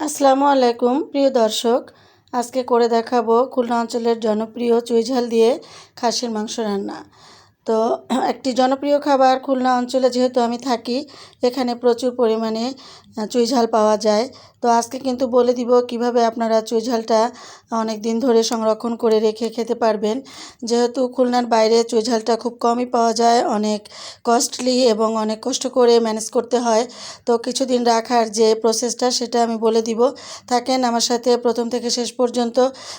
আসসালামু আলাইকুম, প্রিয় দর্শক। আজকে করে দেখাবো খুলনা অঞ্চলের জনপ্রিয় চুইঝাল দিয়ে খাসির মাংস রান্না। তো একটি জনপ্রিয় খাবার খুলনা অঞ্চলে যেহেতু আমি থাকি, এখানে প্রচুর পরিমাণে চুইঝাল পাওয়া যায়। তো আজকে কিন্তু বলে দিব কীভাবে আপনারা চুইঝালটা অনেক দিন ধরে সংরক্ষণ করে রেখে খেতে পারবেন। যেহেতু খুলনার বাইরে চুইঝালটা খুব কমই পাওয়া যায়, অনেক কস্টলি এবং অনেক কষ্ট করে ম্যানেজ করতে হয়। তো কিছুদিন রাখার যে প্রসেসটা সেটা আমি বলে দিব। থাকেন আমার সাথে প্রথম থেকে শেষ পর্যন্ত।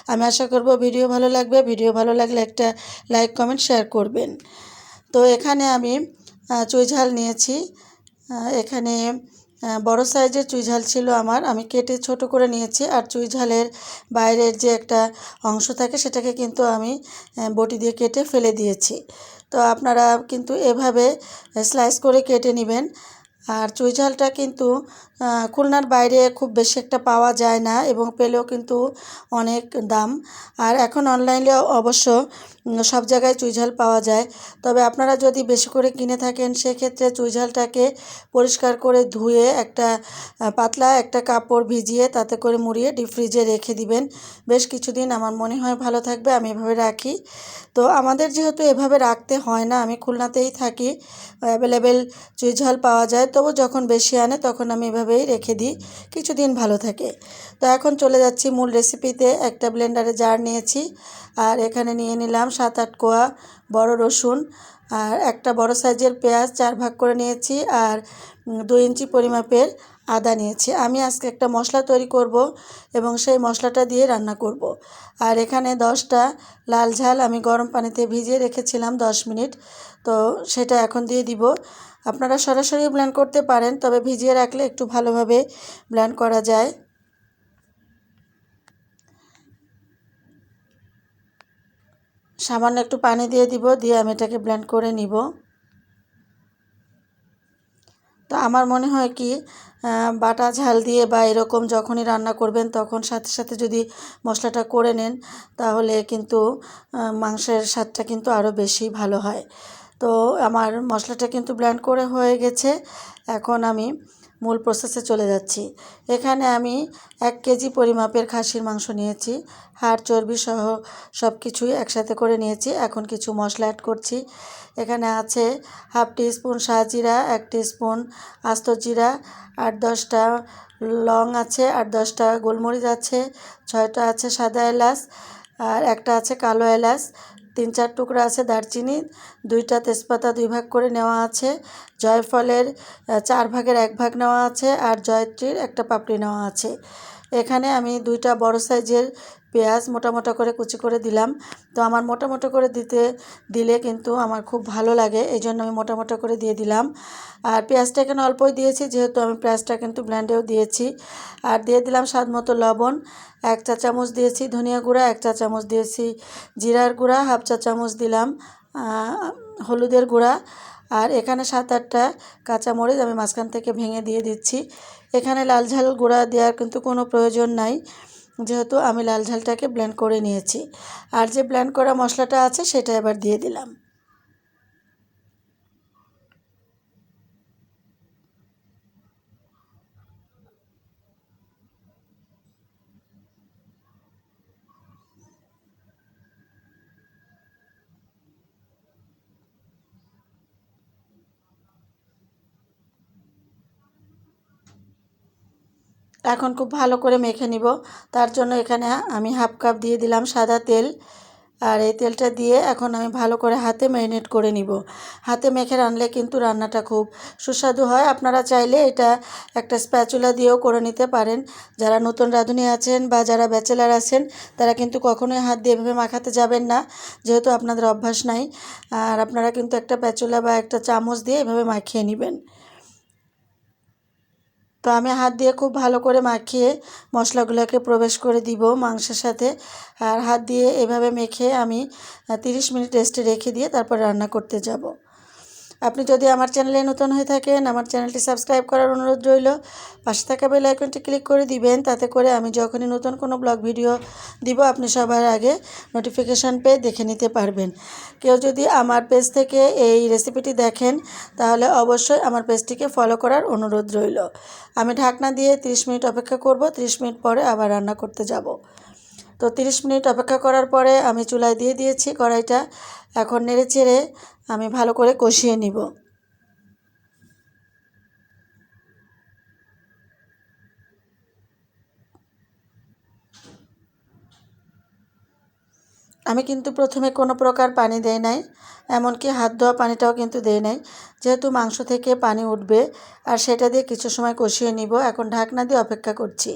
আমি আশা করব ভিডিও ভালো লাগবে। ভিডিও ভালো লাগলে একটা লাইক কমেন্ট শেয়ার করবেন। তো এখানে আমি চুইঝাল নিয়েছি। এখানে বড় সাইজের চুইঝাল ছিল আমার। আমি কেটে ছোট করে নিয়েছি আর চুইঝালের বাইরের যে একটা অংশ থাকে সেটাকে কিন্তু আমি বটি দিয়ে কেটে ফেলে দিয়েছি। তো আপনারা কিন্তু এভাবে স্লাইস করে কেটে নেবেন। আর চুইঝালটা কিন্তু খুলনার বাইরে খুব বেশি একটা পাওয়া যায় না এবং পেলেও কিন্তু অনেক দাম। আর এখন অনলাইনে অবশ্য সব জায়গায় চুইঝাল পাওয়া যায়। তবে আপনারা যদি বেশি করে কিনে থাকেন, সেক্ষেত্রে চুইঝালটাকে পরিষ্কার করে ধুয়ে একটা পাতলা একটা কাপড় ভিজিয়ে তাতে করে মুড়িয়ে ডিপ ফ্রিজে রেখে দিবেন। বেশ কিছুদিন আমার মনে হয় ভালো থাকবে, আমি এভাবে রাখি। তো আমাদের যেহেতু এভাবে রাখতে হয় না, আমি খুলনাতেই থাকি অ্যাভেলেবেল চুইঝাল পাওয়া যায়। তবু যখন বেশি আনে, তখন আমি এভাবেই রেখে দিই, কিছুদিন ভালো থাকে। তো এখন চলে যাচ্ছি মূল রেসিপিতে একটা ব্লেন্ডারে জার নিয়েছি, আর এখানে নিয়ে নিলাম সাত আট কোয়া বড় রসুন আর একটা বড় সাইজের পেঁয়াজ চার ভাগ করে নিয়েছি আর দুই ইঞ্চি পরিমাপের আদা নিয়েছি। আমি আজকে একটা মশলা তৈরি করব এবং সেই মশলাটা দিয়ে রান্না করব। আর এখানে দশটা লাল ঝাল আমি গরম পানিতে ভিজিয়ে রেখেছিলাম দশ মিনিট। তো সেটা এখন দিয়ে দিব। আপনারা সরাসরি ব্ল্যান্ড করতে পারেন, তবে ভিজিয়ে রাখলে একটু ভালোভাবে ব্ল্যান্ড করা যায়। সামান্য একটু পানি দিয়ে দিব, দিয়ে আমি এটাকে ব্ল্যান্ড করে নিব। তো আমার মনে হয় কি বাটা ঝাল দিয়ে বা এরকম যখনই রান্না করবেন তখন সাথে সাথে যদি মশলাটা করে নেন, তাহলে কিন্তু মাংসের স্বাদটা কিন্তু আরও বেশি ভালো হয়। তো আমার মশলাটা কিন্তু ব্ল্যান্ড করে হয়ে গেছে। এখন আমি মূল প্রসেসে চলে যাচ্ছি। এখানে আমি এক কেজি পরিমাপের খাসির মাংস নিয়েছি। হাড়, চর্বি সহ সব কিছুই একসাথে করে নিয়েছি। এখন কিছু মশলা অ্যাড করছি। এখানে আছে হাফ স্পুন শাহজিরা এক স্পুন আস্ত জিরা, আট দশটা লং আছে, আট দশটা গোলমরিচ আছে, ছয়টা আছে সাদা এলাচ, আর একটা আছে কালো এলাচ। তিন চার টুকরা আছে দারচিনি, দুইটা তেজপাতা দুই ভাগ করে নেওয়া আছে। জয়ফলের চার ভাগের এক ভাগ নেওয়া আছে আর জয়ত্রীর একটা পাপড়ি নেওয়া আছে। এখানে আমি দুইটা বড় সাইজের পেঁয়াজ মোটা মোটা করে কুচি করে দিলাম। তো আমার মোটা মোটা করে দিতে, দিলে কিন্তু আমার খুব ভালো লাগে এই জন্য আমি মোটা মোটা করে দিয়ে দিলাম। আর পেঁয়াজটা এখানে অল্পই দিয়েছি, যেহেতু আমি পেঁয়াজটা কিন্তু ব্ল্যান্ডেও দিয়েছি। আর দিয়ে দিলাম স্বাদ মতো লবণ, এক চা চামচ দিয়েছি ধনিয়া গুঁড়া, এক চা চামচ দিয়েছি জিরার গুঁড়া, হাফ চা চামচ দিলাম হলুদের গুঁড়া। আর এখানে সাত আটটা কাঁচামরিচ আমি মাঝখান থেকে ভেঙে দিয়ে দিচ্ছি। এখানে লাল ঝাল গুঁড়া দেওয়ার কিন্তু কোনো প্রয়োজন নাই। যেহেতু আমি লাল ঝালটাকে ব্লেন্ড করে নিয়েছি। আর যে ব্লেন্ড করা মশলাটা আছে, সেটা এবার দিয়ে দিলাম। এখন খুব ভালো করে মেখে নিব। তার জন্য এখানে আমি হাফ কাপ দিয়ে দিলাম সাদা তেল। আর এই তেলটা দিয়ে এখন আমি ভালো করে হাতে ম্যারিনেট করে নিব। হাতে মেখে রানলে কিন্তু রান্নাটা খুব সুস্বাদু হয়। আপনারা চাইলে এটা একটা স্প্যাচুলা দিয়েও করে নিতে পারেন। যারা নতুন রাঁধুনি আছেন বা যারা ব্যাচেলার আছেন, তারা কিন্তু কখনোই হাত দিয়ে এভাবে মাখাতে যাবেন না। যেহেতু আপনাদের অভ্যাস নাই, আর আপনারা কিন্তু একটা প্যাচুলা বা একটা চামচ দিয়ে এভাবে মাখিয়ে নেবেন। তো আমি হাত দিয়ে খুব ভালো করে মাখিয়ে মশলাগুলোকে প্রবেশ করে দিব মাংসের সাথে। আর হাত দিয়ে এভাবে মেখে আমি তিরিশ মিনিট রেস্টে রেখে দিয়ে তারপর রান্না করতে যাব। আপনি যদি আমার চ্যানেলে নতুন হয়ে থাকেন, আমার চ্যানেলটি সাবস্ক্রাইব করার অনুরোধ রইল। পাশে থাকা বেল আইকনটি ক্লিক করে দিবেন, তাতে করে আমি যখনই নতুন কোনো ব্লগ ভিডিও দিব, আপনি সবার আগে নোটিফিকেশান পেয়ে দেখে নিতে পারবেন। কেউ যদি আমার পেজ থেকে এই রেসিপিটি দেখেন, তাহলে অবশ্যই আমার পেজটিকে ফলো করার অনুরোধ রইল। আমি ঢাকনা দিয়ে 30 মিনিট অপেক্ষা করব 30 মিনিট পরে আবার রান্না করতে যাব। তো 30 মিনিট অপেক্ষা করার পরে আমি চুলায় দিয়ে দিয়েছি কড়াইটা। এখন নেড়ে চেড়ে আমি ভালো করে কষিয়ে নিব। আমি কিন্তু প্রথমে কোনো প্রকার পানি দেই নাই, এমনকি হাত ধোয়া পানিটাও কিন্তু দেই নাই। যেহেতু মাংস থেকে পানি উঠবে, আর সেটা দিয়ে কিছু সময় কষিয়ে নিব। এখন ঢাকনা দিয়ে অপেক্ষা করছি।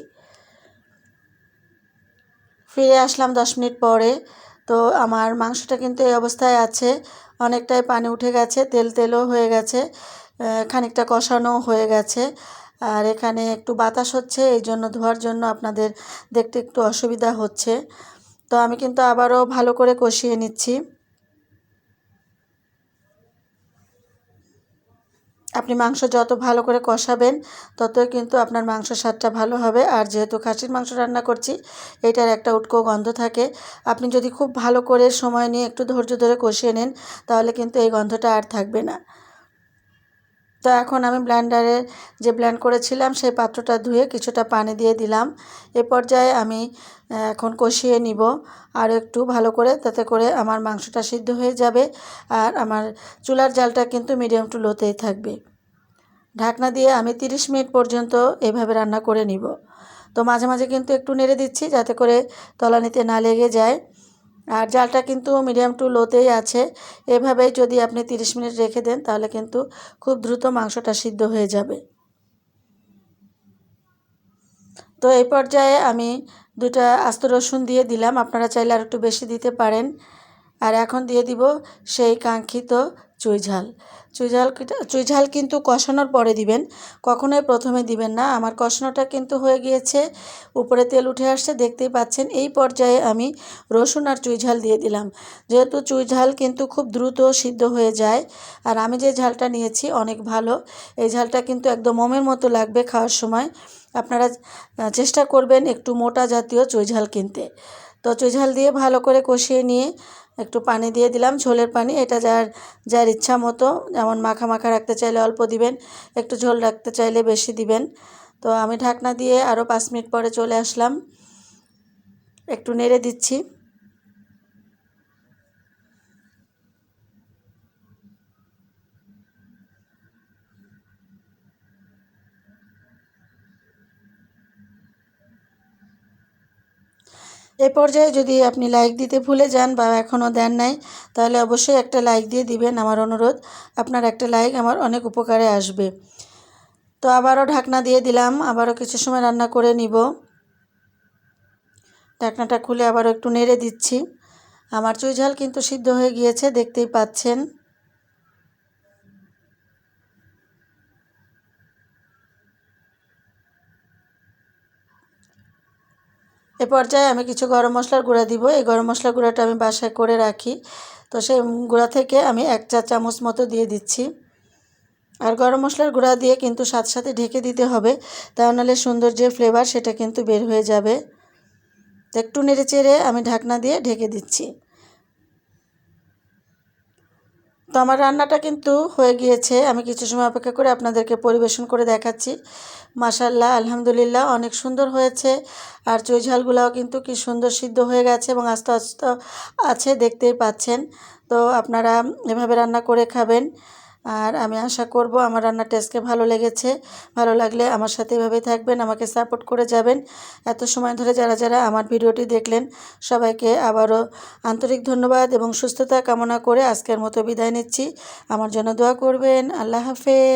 ফিরে আসলাম দশ মিনিট পরে। তো আমার মাংসটা কিন্তু এই অবস্থায় আছে। অনেকটাই পানি উঠে গেছে, তেল তেলও হয়ে গেছে খানিকটা কষানো হয়ে গেছে। আর এখানে একটু বাতাস হচ্ছে, এই জন্য ধোয়ার জন্য আপনাদের দেখতে একটু অসুবিধা হচ্ছে। তো আমি কিন্তু আবারও ভালো করে কষিয়ে নিচ্ছি। আপনি মাংস যত ভালো করে কষাবেন, ততই কিন্তু আপনার মাংস স্বাদটা ভালো হবে। আর যেহেতু খাসির মাংস রান্না করছি, এটার একটা উটকো গন্ধ থাকে। আপনি যদি খুব ভালো করে সময় নিয়ে একটু ধৈর্য ধরে কষিয়ে নেন, তাহলে কিন্তু এই গন্ধটা আর থাকবে না। তো এখন আমি ব্ল্যান্ডারে যে ব্ল্যান্ড করেছিলাম, সেই পাত্রটা ধুয়ে কিছুটা পানি দিয়ে দিলাম। এ পর্যায়ে আমি এখন কষিয়ে নিব আর একটু ভালো করে, তাতে করে আমার মাংসটা সিদ্ধ হয়ে যাবে আর আমার চুলার জালটা কিন্তু মিডিয়াম টু লোতেই থাকবে। ঢাকনা দিয়ে আমি 30 মিনিট পর্যন্ত এভাবে রান্না করে নিব। তো মাঝে মাঝে কিন্তু একটু নেড়ে দিচ্ছি, যাতে করে তলানিতে না লেগে যায়। আর জালটা কিন্তু মিডিয়াম টু লোতেই আছে। এভাবেই যদি আপনি 30 মিনিট রেখে দেন, তাহলে কিন্তু খুব দ্রুত মাংসটা সিদ্ধ হয়ে যাবে। তো এই পর্যায়ে আমি দুটা আস্ত রসুন দিয়ে দিলাম। আপনারা চাইলে আর একটু বেশি দিতে পারেন। আর এখন দিয়ে দিব সেই কাঙ্ক্ষিত চুই ঝাল চুই ঝাল চুই ঝাল কিন্তু কষানোর পরে দিবেন। কখনোই প্রথমে দিবেন না। আমার কষানোটা কিন্তু হয়ে গিয়েছে। উপরে তেল উঠে আসছে, দেখতেই পাচ্ছেন। এই পর্যায়ে আমি রসুন আর চুই ঝাল দিয়ে দিলাম। যেহেতু চুই ঝাল কিন্তু খুব দ্রুত সিদ্ধ হয়ে যায়, আর আমি যে ঝালটা নিয়েছি অনেক ভালো। এই ঝালটা কিন্তু একদম মোমের মতো লাগবে খাওয়ার সময়। আপনারা চেষ্টা করবেন একটু মোটা জাতীয় চুই ঝাল কিনতে। তো চুই ঝাল দিয়ে ভালো করে কষিয়ে নিয়ে একটু পানি দিয়ে দিলাম, ঝোলের পানি। এটা যার যার ইচ্ছা মতো। যেমন মাখা মাখা রাখতে চাইলে অল্প দিবেন, একটু ঝোল রাখতে চাইলে বেশি দিবেন। তো আমি ঢাকনা দিয়ে আরও পাঁচ মিনিট পরে চলে আসলাম। একটু নেড়ে দিচ্ছি। এ পর্যায়ে যদি আপনি লাইক দিতে ভুলে যান বা এখনও দেন নাই, তাহলে অবশ্যই একটা লাইক দিয়ে দিবেন আমার অনুরোধ। আপনার একটা লাইক আমার অনেক উপকারে আসবে। তো আবারও ঢাকনা দিয়ে দিলাম, আবারও কিছু সময় রান্না করে নিব। ঢাকনাটা খুলে আবারও একটু নেড়ে দিচ্ছি। আমার চুই ঝাল কিন্তু সিদ্ধ হয়ে গিয়েছে, দেখতেই পাচ্ছেন। এ পর্যায়ে আমি কিছু গরম মশলার গুঁড়া দিব। এই গরম মশলার গুঁড়াটা আমি বাসায় করে রাখি। তো সেই গুঁড়া থেকে আমি এক চা চামচ মতো দিয়ে দিচ্ছি। আর গরম মশলার গুঁড়া দিয়ে কিন্তু সাথে সাথে ঢেকে দিতে হবে। তা নাহলে সুন্দর যে ফ্লেভার সেটা কিন্তু বের হয়ে যাবে। একটু নেড়ে চেড়ে আমি ঢাকনা দিয়ে ঢেকে দিচ্ছি। তো আমার রান্নাটা কিন্তু হয়ে গিয়েছে। আমি কিছু সময় অপেক্ষা করে আপনাদেরকে পরিবেশন করে দেখাচ্ছি। মাসাল্লাহ আলহামদুলিল্লাহ, অনেক সুন্দর হয়েছে। আর চই ঝালগুলাও কিন্তু কি সুন্দর সিদ্ধ হয়ে গেছে এবং আস্তে আস্তে আছে, দেখতেই পাচ্ছেন। তো আপনারা এভাবে রান্না করে খাবেন। আর আমি আশা করব আমার রান্নার টেস্টকে ভালো লেগেছে। ভালো লাগলে আমার সাথে এভাবে থাকবেন, আমাকে সাপোর্ট করে যাবেন। এত সময় ধরে যারা যারা আমার ভিডিওটি দেখলেন, সবাইকে আবারও আন্তরিক ধন্যবাদ এবং সুস্থতা কামনা করে আজকের মতো বিদায় নিচ্ছি। আমার জন্য দোয়া করবেন। আল্লাহ হাফেজ।